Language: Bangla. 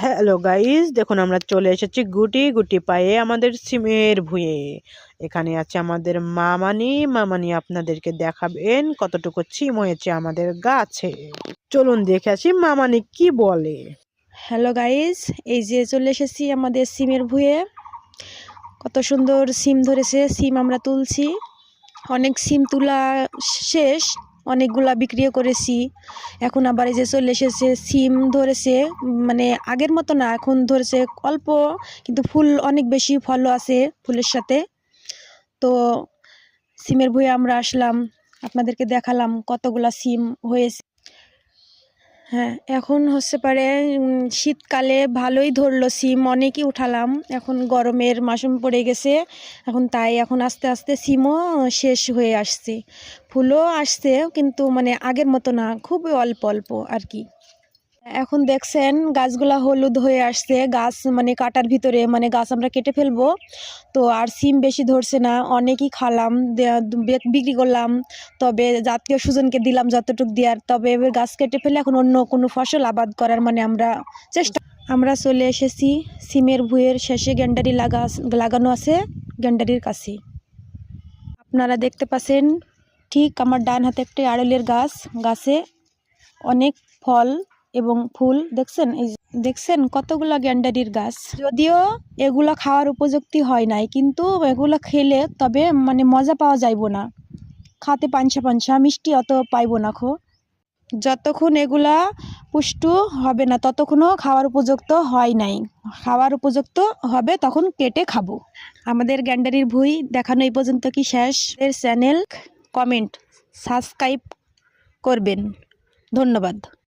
হ্যালো গাইস দেখুন, আমরা চলে এসেছি গুটি গুটি পায়ে আমাদের সিমের ভুঁয়ে এখানে আছে আমাদের মামানি। মামানি আপনাদেরকে দেখাবেন কতটুকু সিম হয়েছে আমাদের গাছে। চলুন দেখে আসি মামানি কি বলে। হ্যালো গাইস এই যে চলে এসেছি আমাদের সিমের ভুঁয়ে কত সুন্দর সিম ধরেছে, সিম আমরা তুলছি। অনেক সিম তোলা শেষ। অনেকগুলা বিক্রিও করেছি। এখন আবার এই যে চলে এসেছে, সিম ধরেছে মানে আগের মতো না, এখন ধরেছে অল্প, কিন্তু ফুল অনেক বেশি ফলও আছে ফুলের সাথে। তো সিমের ভুঁয়ে আমরা আসলাম, আপনাদেরকে দেখালাম কতগুলা সিম হয়েছে। হ্যাঁ এখন হচ্ছে পারে শীতকালে ভালোই ধরলো সিম, অনেকই উঠালাম। এখন গরমের মাসুম পড়ে গেছে, এখন তাই এখন আস্তে আস্তে সিমও শেষ হয়ে আসছে। ফুলও আসছে, কিন্তু মানে আগের মতো না, খুবই অল্প অল্প আর কি। এখন দেখছেন গাছগুলা হলুদ হয়ে আসছে। গাছ মানে কাটার ভিতরে মানে গাছ আমরা কেটে ফেলব। তো আর সিম বেশি ধরছে না, অনেকই খালাম বিক্রি করলাম। তবে জাতীয় সুজনকে দিলাম যতটুকু দেওয়ার তবে এবার গাছ কেটে ফেলে এখন অন্য কোনো ফসল আবাদ করার মানে আমরা চেষ্টা আমরা চলে এসেছি। সিমের ভুঁয়ের শেষে গ্যান্ডারি লাগা লাগানো আছে গ্যান্ডারির কাছে। আপনারা দেখতে পাচ্ছেন ঠিক আমার ডান হাতে একটি আড়লের গাছ। গাছে অনেক ফল এবং ফুল, দেখছেন? এই দেখছেন কতগুলা গ্যান্ডারির গাছ? যদিও এগুলো খাওয়ার উপযুক্তি হয় নাই, কিন্তু এগুলো খেলে তবে মানে মজা পাওয়া যাইব না। খাতে পাঞ্চা পাঞ্চা মিষ্টি অত পাইব না খো। যতক্ষণ এগুলা পুষ্টু হবে না, ততক্ষণও খাওয়ার উপযুক্ত হয় নাই। খাওয়ার উপযুক্ত হবে, তখন কেটে খাব। আমাদের গ্যান্ডারির ভুই দেখানো এই পর্যন্ত কি শেষ? এর চ্যানেল কমেন্ট সাবস্ক্রাইব করবেন। ধন্যবাদ।